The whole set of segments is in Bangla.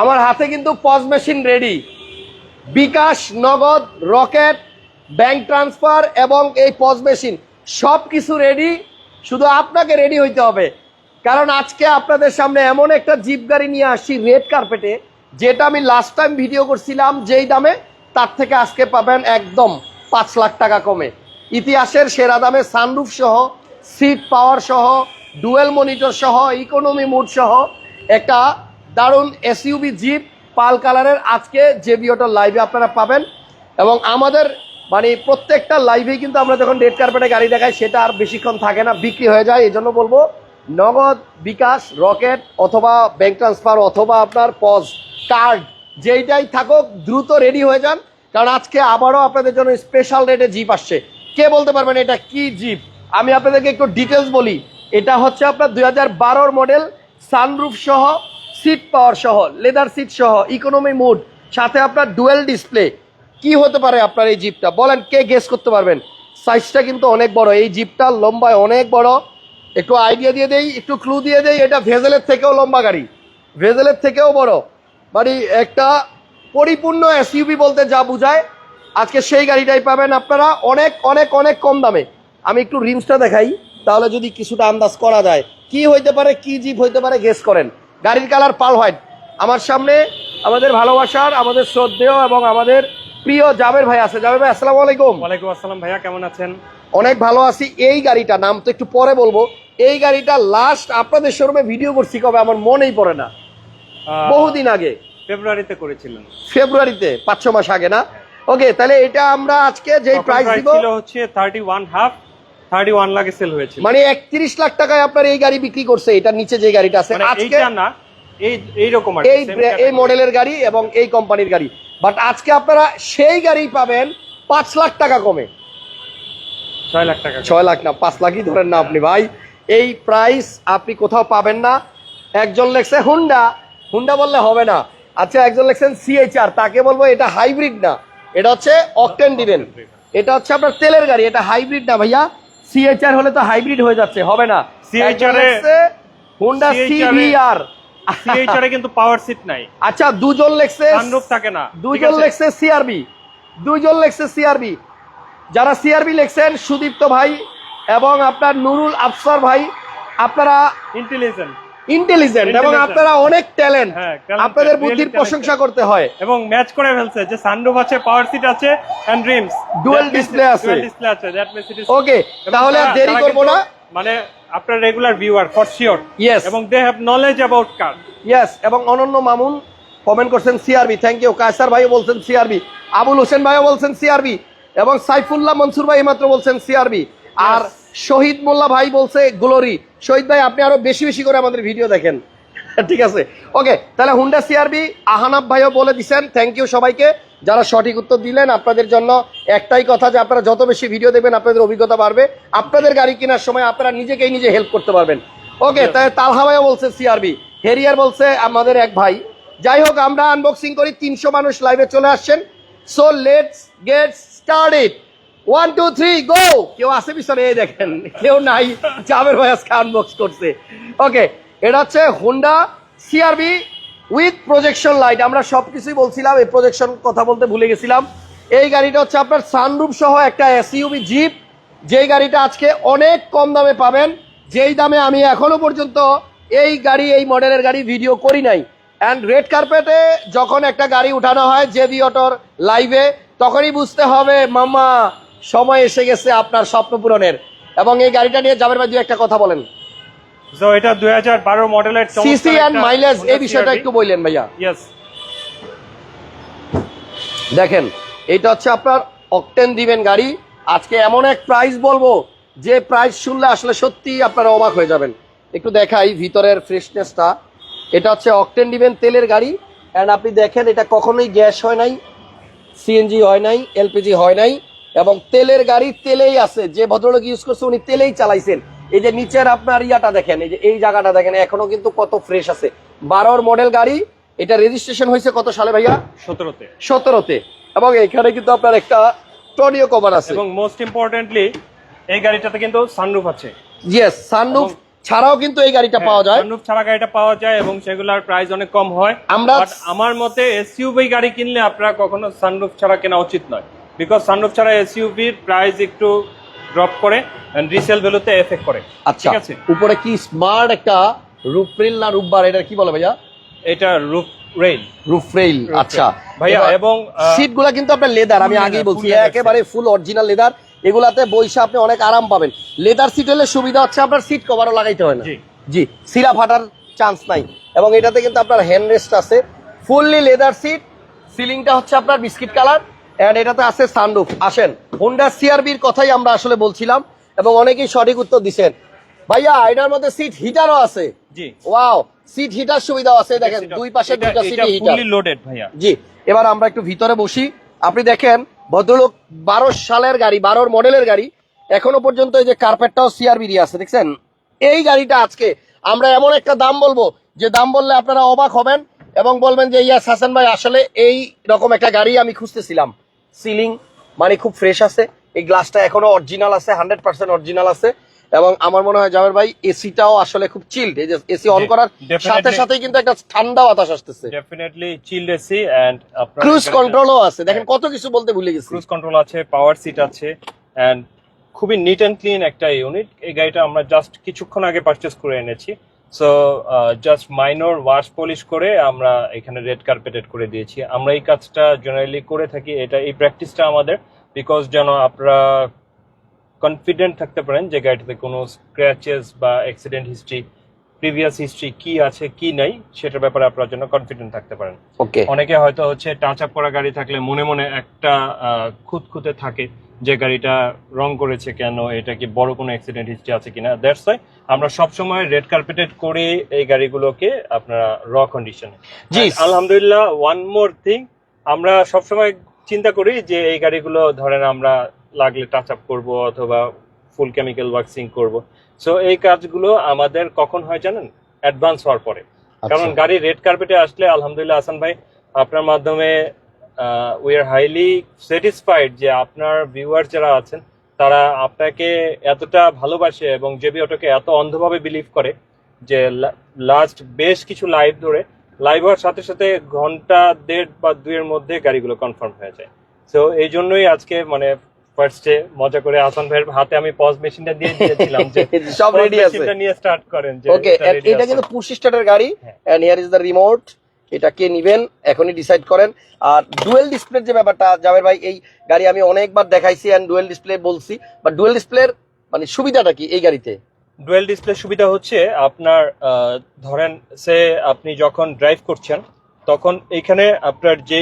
আমার হাতে কিন্তু পজ মেশিন রেডি বিকাশ, নগদ, রকেট ব্যাংক ট্রান্সফার এবং এই পজ মেশিন সব কিছু রেডি শুধু আপনাকে রেডি হইতে হবে। কারণ আজকে আপনাদের সামনে এমন একটা জিপ গাড়ি নিয়ে আসছি রেড কার্পেটে যেটা আমি লাস্ট টাইম ভিডিও করছিলাম, যেই দামে তার থেকে আজকে পাবেন একদম পাঁচ লাখ টাকা কমে। ইতিহাসের সেরা দামে সানরুফ সহ সিট পাওয়ার সহ ডুয়েল মনিটর সহ ইকোনমি মুড সহ, একটা দারুণ এসইউবি জিপ পাল কালারের আজকে যে জেবিওটার লাইভে আপনারা পাবেন। এবং আমাদের মানে প্রত্যেকটা লাইভেই কিন্তু আমরা যখন রেড কার্পেটে গাড়ি দেখাই, সেটা আর বেশিক্ষণ থাকে না, বিক্রি হয়ে যায়। এই জন্য বলব, নগদ বিকাশ রকেট অথবা ব্যাংক ট্রান্সফার অথবা আপনার পজ কার্ড যেইটাই থাকুক, দ্রুত রেডি হয়ে যান। কারণ আজকে আবারও আপনাদের জন্য স্পেশাল রেটে জিপ আসছে। কে বলতে পারবেন এটা কি জিপ আমি আপনাদেরকে একটু ডিটেলস বলি। এটা হচ্ছে আপনার দুই হাজার মডেল সানরুফ সহ সিট পাওয়ার সহ লেদার সিট সহ ইকোনমি মুড সাথে আপনার ডুয়েল ডিসপ্লে কি হতে পারে আপনার এই জিপটা বলেন, কে গেস করতে পারবেন? সাইজটা কিন্তু অনেক বড়। এই জিপটা লম্বায় অনেক বড়। একটু আইডিয়া দিয়ে দেই, একটু ক্লু দিয়ে দেই, এটা ভেজেলের থেকেও লম্বা গাড়ি। ভেজেলের থেকেও বড়। মানে একটা পরিপূর্ণ এসইউবি বলতে যা বোঝায়, আজকে সেই গাড়িটাই পাবেন আপনারা। অনেক অনেক অনেক কম দামে। আমি একটু রিমসটা দেখাই, তাহলে যদি কিছুটা আন্দাজ করা যায়, কি হইতে পারে, কি জিপ হইতে পারে গেস করেন। গাড়ির কালার পাল হোয়াইট। আমার সামনে আমাদের ভালোবাসার আমাদের শ্রদ্ধেয় এবং আমাদের প্রিয় জাবের ভাই আছে। জাবের ভাই আসসালামু আলাইকুম। ওয়ালাইকুম আসসালাম ভাইয়া কেমন আছেন? অনেক ভালো আছি। এই গাড়িটা নাম তো একটু পরে বলব। এই গাড়িটা লাস্ট আপনাদের শোরুমে ভিডিও করছি কবে আমার মনেই পড়ে না। বহুদিন আগে। ফেব্রুয়ারিতে করেছিলেন। ফেব্রুয়ারিতে পাঁচ ছ মাস আগে না? ওকে তাহলে এটা আমরা আজকে যে তখন প্রাইস দিব হচ্ছে thirty one half thirty one লাখে সেল হয়েছিল। মানে একত্রিশ লাখ টাকায় আপনার এই গাড়ি বিক্রি করছে এটা নিচে যে গাড়িটা আছে মানে আজকে না এই এই এই মডেলের গাড়ি এবং এই কোম্পানির গাড়ি। বাট আজকে আপনারা সেই গাড়ি পাবেন লাখ টাকা কমে। লাখ টাকা ছয় লাখ না লাখই ধরেন না আপনি ভাই। এই প্রাইস আপনি কোথাও পাবেন না। একজন লেখছে হুন্ডা হুন্ডা বললে হবে না। আচ্ছা একজন লেখছেন সিএইচআর তাকে বলব এটা হাইব্রিড না। এটা হচ্ছে অকটেন দিবেন। এটা হচ্ছে আপনার তেলের গাড়ি এটা হাইব্রিড না ভাইয়া। সিএইচআর হলে তো হাইব্রিড হয়ে যাচ্ছে হবে না। সিএচআর এ- সিভিআর সিএচআর এ- কিন্তু পাওয়ার সিট নাই। আচ্ছা দুজন লেখছে সানরুফ থাকে না। দুজন? লেখছে সিআরবি দুজন লেখছে সিআরবি যারা সিআরবি লেখছেন সুদীপ্ত ভাই এবং আপনার নুরুল আফসার ভাই আপনারা ইন্টেলিজেন্ট ইন্টেলিজেন্ট এবং আপনারা অনেক ট্যালেন্ট আপনাদের বুদ্ধির প্রশংসা করতে হয়। এবং ম্যাচ করে ফেলছে। যে সানরুফ আছে পাওয়ার সিট আছে এন্ড ড্রিমস Dual display আছে। ডিসপ্লে আছে। That means it is okay তাহলে আর দেরি করব না। মানে আপনার regular viewer for sure Yes. এবং they have knowledge about car yes এবং অনন্য মামুন কমেন্ট করছেন সিআরবি থ্যাংক ইউ কায়সার ভাইও বলছেন সিআরবি আবুল হোসেন ভাইও বলছেন সিআরবি এবং সাইফুল্লাহ মনসুর ভাই মাত্র বলছেন সিআরবি আর শহীদ মোল্লা ভাই বলছে গ্লোরি। শহীদ ভাই আপনি আরও বেশি বেশি করে আমাদের ভিডিও দেখেন। ঠিক আছে? ওকে তাহলে হুন্ডা সিআরবি আহানাব ভাইও বলে দিচ্ছেন থ্যাংক ইউ সবাইকে। যারা সঠিক উত্তর দিলেন আপনাদের জন্য একটাই কথা যে আপনারা যত বেশি ভিডিও দেবেন আপনাদের অভিজ্ঞতা বাড়বে। আপনাদের গাড়ি কেনার সময় আপনারা নিজেকেই নিজে হেল্প করতে পারবেন। ওকে তাই তালহা ভাইও বলছে সিআরবি হেরিয়ার বলছে আমাদের এক ভাই যাই হোক আমরা আনবক্সিং করি তিনশো মানুষ লাইভে চলে আসছেন। So let's get started one two three go কেউ আসে পিছনে? এই দেখেন, কেউ নাই। জাবের ভাই আজকে আনবক্স করছে। ওকে এটা হচ্ছে Honda CRV with projection light আমরা সব কিছুই বলছিলাম, এই প্রজেকশন কথা বলতে ভুলে গেছিলাম। এই গাড়িটা হচ্ছে আপনার সানরুফ সহ একটা এসইউবি জিপ যেই গাড়িটা আজকে অনেক কম দামে পাবেন। যেই দামে আমি এখনও পর্যন্ত এই গাড়ি, এই মডেলের গাড়ি ভিডিও করি নাই। অ্যান্ড রেড কার্পেটে যখন একটা গাড়ি উঠানো হয় জেবি অটোর লাইভে তখনই বুঝতে হবে মামা সময় এসে গেছে আপনার স্বপ্ন পূরণের। এবং এই গাড়িটা নিয়ে যাবেন ভাই দু একটা কথা বলেন। সো এটা 2012 মডেলের সিসি অ্যান্ড মাইলেজ এই বিষয়টা একটু বললেন ভাইয়া। ইয়েস দেখেন এটা হচ্ছে আপনার অকটেন দিবেন গাড়ি। আজকে এমন এক প্রাইস বলব যে প্রাইস শুনলে আসলে সত্যি আপনারা অবাক হয়ে যাবেন। একটু দেখাই ভিতরের ফ্রেশনেসটা এটা হচ্ছে অকটেন দিবেন তেলের গাড়ি। অ্যান্ড আপনি দেখেন এটা কখনোই গ্যাস হয় নাই সিএনজি হয় নাই এলপিজি হয় নাই। এবং তেলের গাড়ি তেলেই আছে। যে ভদ্রলোক ইউজ করছে উনি তেলেই চালাইছেন। এই যে নিচের আপনার ইয়াটা দেখেন এই যে এই জায়গাটা দেখেন এখনও কিন্তু কত ফ্রেশ আছে। বারোর মডেল গাড়ি এটা রেজিস্ট্রেশন হয়েছে কত সালে ভাইয়া? সতেরোতে। সতেরোতে। এবং এখানে কিন্তু আপনার একটা টনিও কভার আছে। এবং মোস্ট ইম্পর্টেন্টলি এই গাড়িটাতে কিন্তু সানরুফ আছে। ইয়েস সানরুফ ছাড়াও কিন্তু এই গাড়িটা হ্যাঁ, পাওয়া যায়। সানরুফ ছাড়া গাড়িটা পাওয়া যায় এবং সেগুলোর প্রাইস অনেক কম হয়। আমরা- আমার মতে এসইউভি গাড়ি কিনলে আপনারা কখনো সানরুফ ছাড়া কেনা উচিত নয়। বিকজ সানরুফ ছাড়া এসইউভির প্রাইস একটু ড্রপ করে এন্ড রিসেল ভ্যালুতে এফেক্ট করে। আচ্ছা ঠিক আছে? উপরে কি স্মার্ট একটা রুফ রিল না রুফবার এটা কি বলে ভাইয়া? এটা রুফ রেইল রুফ রেল আচ্ছা। ভাইয়া এবং আহ, সিটগুলা কিন্তু আপনার লেদার আমি আগেই বলছি একেবারে ফুল অরিজিনাল লেদার এগুলাতে বইসা আপনি অনেক আরাম পাবেন। লেদার সিট হলে সুবিধা হচ্ছে আপনার সিট কভারও লাগাইতে হয় না। জি। জি সিরা ফাটার চান্স নাই। এবং এটাতে কিন্তু আপনার হ্যান্ড রেস্ট আছে। ফুললি লেদার সিট সিলিংটা হচ্ছে আপনার বিস্কিট কালার এন্ড এটাতে আছে সানরুফ আসেন হোন্ডা সিআরবির কথাই আমরা আসলে বলছিলাম এবং অনেকেই সঠিক উত্তর দিছেন। ভাইয়া এটার মধ্যে সিট হিটারও আছে। জি। ওয়াও সিট হিটার সুবিধাও আছে। দেখেন দুই পাশে দুইটা সিট হিটার ফুললি লোডেড ভাইয়া। জি এবার আমরা একটু ভিতরে বসি। আপনি দেখেন ভদ্রলোক বারো সালের গাড়ি বারোর মডেলের গাড়ি এখনও পর্যন্ত এই যে কার্পেটটাও সিআরবি দিয়ে আছে দেখছেন? এই গাড়িটা আজকে আমরা এমন একটা দাম বলব যে দাম বললে আপনারা অবাক হবেন এবং বলবেন যে ইয়াস হাসান ভাই আসলে এই রকম একটা গাড়ি আমি খুঁজতেছিলাম। সিলিং মানে খুব ফ্রেশ আছে। এই গ্লাসটা এখনও অরিজিনাল আছে হান্ড্রেড পার্সেন্ট অরিজিনাল আছে। এবং আমার মনে হয় জাভের ভাই এসিটাও আসলে খুব চিল্ড এই যে এসি অন করার. সাথে সাথেই কিন্তু একটা ঠান্ডা বাতাস আসতেছে। Definitely chilled AC and cruise কন্ট্রোলও আছে। দেখেন কত কিছু বলতে ভুলে গেছি। ক্রুজ কন্ট্রোল আছে পাওয়ার সিট আছে এন্ড খুবই নিট অ্যান্ড ক্লিন একটা ইউনিট এই গাড়িটা আমরা জাস্ট কিছুক্ষণ আগে পারচেস করে এনেছি। So just minor wash polish করে আমরা এখানে রেড কার্পেটেড করে দিয়েছি। আমরা এই কাজটা জেনারেলি করে থাকি এটা এই প্র্যাকটিসটা আমাদের। বিকজ যেন আপনারা কনফিডেন্ট থাকতে পারেন যে গাড়িটাতে কোনো স্ক্র্যাচেস বা অ্যাক্সিডেন্ট হিস্ট্রি প্রিভিয়াস হিস্ট্রি কি আছে কি নাই সেটার ব্যাপারে আপনার জন্য কনফিডেন্ট থাকতে পারেন। ওকে অনেকে হয়তো হচ্ছে টাচ আপ করা গাড়ি থাকলে মনে মনে একটা আহ, খুঁতখুঁতে থাকে। যে গাড়িটা রং করেছে কেন এটা কি বড় কোনো অ্যাক্সিডেন্ট হিস্ট্রি আছে কিনা দ্যাটস ওয়াই আমরা সবসময় রেড কার্পেটেড করে এই গাড়িগুলোকে আপনারা র কন্ডিশনে জি। আলহামদুলিল্লাহ ওয়ান মোর থিং আমরা সবসময় চিন্তা করি যে এই গাড়িগুলো ধরেন আমরা লাগলে টাচ আপ করব অথবা ফুল কেমিক্যাল ওয়াক্সিং করব সো এই কাজগুলো আমাদের কখন হয় জানেন অ্যাডভান্স হওয়ার পরে আচ্ছা। কারণ গাড়ি রেড কার্পেটে আসলে আলহামদুলিল্লাহ আসান ভাই আপনার মাধ্যমে উই আর হাইলি স্যাটিসফাইড যে আপনার ভিউয়ার যারা আছেন তারা আপনাকে এতটা ভালোবাসে এবং জেবি অটোকে এত অন্ধভাবে বিলিভ করে যে লাস্ট বেশ কিছু লাইভ ধরে লাইভ হওয়ার সাথে সাথে ঘণ্টা দেড় বা দুইয়ের মধ্যে গাড়িগুলো কনফার্ম হয়ে যায় তো এই জন্যই আজকে মানে ফার্স্টে মজা করে হাসান ভাইয়ের হাতে আমি পজ মেশিনটা দিয়ে দিয়েছিলাম যে সব রেডি আছে নিয়ে স্টার্ট করেন যে ওকে এটা। কিন্তু পুশ স্টার্টের গাড়ি। And here is the remote এটা কে নিবেন, এখনই ডিসাইড করেন। আর ডুয়েল ডিসপ্লের যে ব্যাপারটা জাবের ভাই, এই গাড়ি আমি অনেকবার দেখাইছি এন্ড ডুয়েল ডিসপ্লে বলছি বাট ডুয়েল ডিসপ্লের মানে সুবিধাটা কি এই গাড়িতে? ডুয়েল ডিসপ্লে সুবিধা হচ্ছে আপনার ধরেন, সে আপনি যখন ড্রাইভ করছেন, তখন এখানে আপনার যে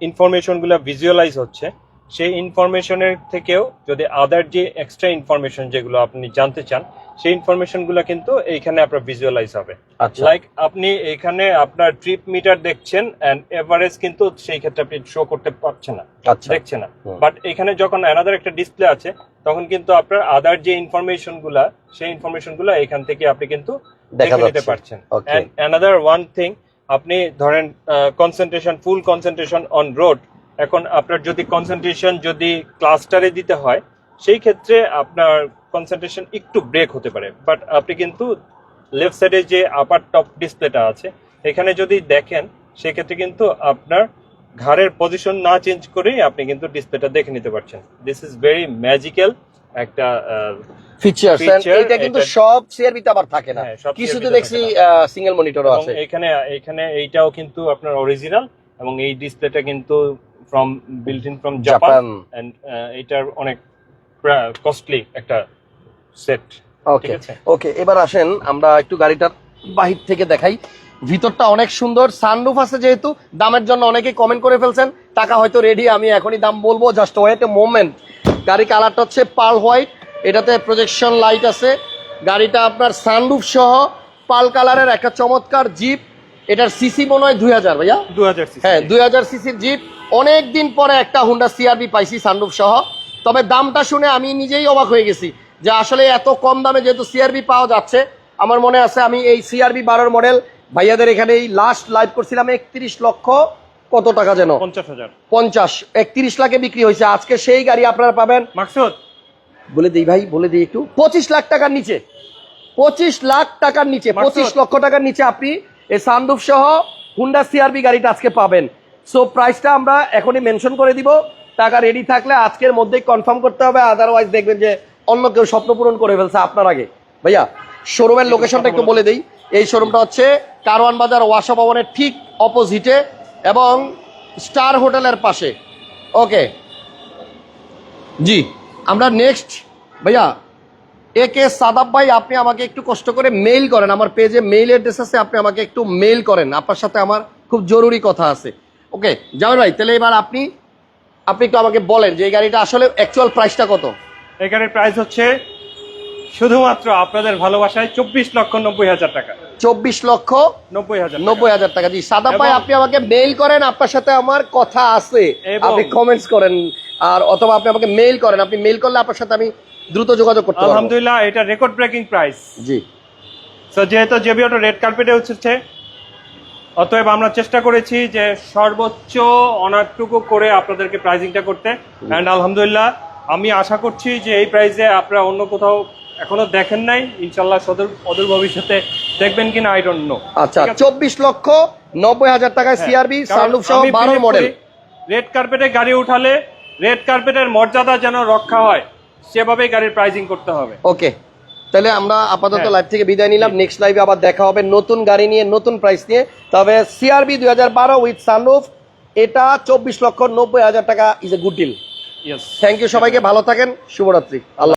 ইনফরমেশনগুলো ভিজুয়ালাইজ হচ্ছে, সেই ইনফরমেশনের থেকেও যদি আদার যে এক্সট্রা ইনফরমেশন যেগুলো আপনি জানতে চান সেই ইনফরমেশন ইনফরমেশনগুলো কিন্তু এইখানে আপনার ভিজুয়ালাইজ হবে। আচ্ছা। লাইক আপনি এখানে আপনার ট্রিপ মিটার দেখছেন এন্ড এভারেজ কিন্তু সেই ক্ষেত্রে আপনি শো করতে পারছেন না আচ্ছা। দেখছে না। বাট এখানে যখন অ্যানাদার একটা ডিসপ্লে আছে তখন কিন্তু আপনার আদার যে ইনফরমেশনগুলা সেই ইনফরমেশনগুলা এখান থেকে আপনি কিন্তু দেখা দেখে নিতে পারছেন। এন্ড অ্যানাদার ওয়ান থিং আপনি ধরেন concentration full concentration on road এখন আপনার যদি কনসেন্ট্রেশন যদি ক্লাস্টারে দিতে হয় সেই ক্ষেত্রে আপনার কনসেন্ট্রেশন একটু ব্রেক হতে পারে। বাট আপনি কিন্তু লেফট সাইডে যে আপার টপ ডিসপ্লেটা আছে এখানে যদি দেখেন সেক্ষেত্রে কিন্তু আপনার ঘাড়ের পজিশন না চেঞ্জ করেই আপনি কিন্তু ডিসপ্লেটা দেখে নিতে পারছেন। দিস ইজ ভেরি ম্যাজিক্যাল একটা আহ, ফিচার্স এটা কিন্তু সব সিআরবিতে আবার থাকে না। হ্যাঁ, কিছুতে দেখছি সিঙ্গেল মনিটরও আছে। এখানে এখানে এইটাও কিন্তু আপনার অরিজিনাল এবং এই ডিসপ্লেটা কিন্তু from built in from Japan and এটার অনেক কস্টলি একটা সেট ওকে ওকে এবার আসেন আমরা একটু গাড়িটার বাহির থেকে দেখাই। ভিতরটা অনেক সুন্দর সানরুফ আছে যেহেতু দামের জন্য অনেকেই কমেন্ট করে ফেলছেন। টাকা হয়তো রেডি আমি এখনই দাম বলব জাস্ট ওয়েট এ মোমেন্ট গাড়ি কালারটা হচ্ছে পাল হোয়াইট এটাতে প্রজেকশন লাইট আছে। গাড়িটা আপনার সানরুফ সহ পাল কালারের একটা চমৎকার জিপ এটার সিসি মনে হয় দুই হাজার ভাইয়া? দু হাজার হ্যাঁ দুই হাজার সিসির জিপ অনেক দিন পরে একটা হুন্ডা সিআরবি পাইছি সানরুফ সহ। তবে দামটা শুনে আমি নিজেই অবাক হয়ে গেছি। যে আসলে এত কম দামে যেহেতু সিআরবি পাওয়া যাচ্ছে আমার মনে আছে আমি এই সিআরবি বারোর মডেল ভাইয়াদের এখানে এই লাস্ট লাইভ করছিলাম একত্রিশ লক্ষ কত টাকা যেন? পঞ্চাশ হাজার। পঞ্চাশ একত্রিশ লাখে বিক্রি হয়েছে। আজকে সেই গাড়ি আপনারা পাবেন। মাকসুদ। বলে দিই ভাই বলে দিই একটু। পঁচিশ লাখ টাকার নিচে। পঁচিশ লাখ টাকার নিচে। পঁচিশ লক্ষ টাকার নিচে আপনি এই সানরুফ সহ হুন্ডা সিআরবি গাড়িটা আজকে পাবেন। সো প্রাইসটা আমরা এখনই মেনশন করে দিব। টাকা রেডি থাকলে আজকের মধ্যেই কনফার্ম করতে হবে। আদারওয়াইজ দেখবেন যে অন্য কেউ স্বপ্ন পূরণ করে ফেলছে আপনার আগে। ভাইয়া, শোরুমের লোকেশনটা একটু বলে দিই। এই শোরুমটা হচ্ছে কারওয়ান বাজার ওয়াসা ভবনের ঠিক অপোজিটে এবং স্টার হোটেলের পাশে। ওকে। জি, আমরা নেক্সট ভাইয়া, এ কে সাদাব ভাই, আপনি আমাকে একটু কষ্ট করে মেইল করেন। আমার পেজে মেইল অ্যাড্রেস আছে, আপনি আমাকে একটু মেইল করেন। আপনার সাথে আমার খুব জরুরি কথা আছে। ওকে জামাল ভাই, তাহলে এবার আপনি আপনি একটু আমাকে বলেন যে এই গাড়িটা আসলে অ্যাকচুয়াল প্রাইসটা কত? এই গাড়ির প্রাইস হচ্ছে শুধুমাত্র আপনাদের ভালোবাসায় চব্বিশ লক্ষ নব্বই হাজার টাকা। চব্বিশ লক্ষ নব্বই হাজার। নব্বই হাজার টাকা। জি ভাই এবং- আপনি আমাকে মেইল করেন আপনার সাথে আমার কথা আছে। আপনি কমেন্টস করেন আর অথবা আপনি আমাকে মেইল করেন আপনি মেইল করলে আপনার সাথে আমি দ্রুত যোগাযোগ করতে পারব। আলহামদুলিল্লাহ এটা রেকর্ড ব্রেকিং প্রাইস জি। তো যেহেতু জেবি অটো রেড কার্পেটে উঠছে অতএব আমরা চেষ্টা করেছি যে সর্বোচ্চ অনারটুকু করে আপনাদেরকে প্রাইজিংটা করতে। অ্যান্ড আলহামদুলিল্লাহ আমি আশা করছি যে এই প্রাইসে আপনারা অন্য কোথাও এখনও দেখেন নাই। ইনশাল্লাহ সদর অদূর ভবিষ্যতে দেখবেন কিনা আই ডোন্ট নো আচ্ছা চব্বিশ লক্ষ নব্বই হাজার টাকায় সিআরবি সানরুফ সহ বারো মডেল রেড কার্পেটে গাড়ি উঠালে রেড কার্পেটের মর্যাদা যেন রক্ষা হয় সেভাবেই গাড়ির প্রাইজিং করতে হবে। ওকে তাহলে আমরা আপাতত হ্যাঁ। লাইভ থেকে বিদায় নিলাম। নেক্সট লাইভে আবার দেখা হবে নতুন গাড়ি নিয়ে নতুন প্রাইস নিয়ে। তবে সিআরবি দুই হাজার বারো উইথ সানরুফ এটা চব্বিশ লক্ষ নব্বই হাজার টাকা is a good deal thank you সবাইকে ভালো থাকেন শুভরাত্রি। আল্লাহ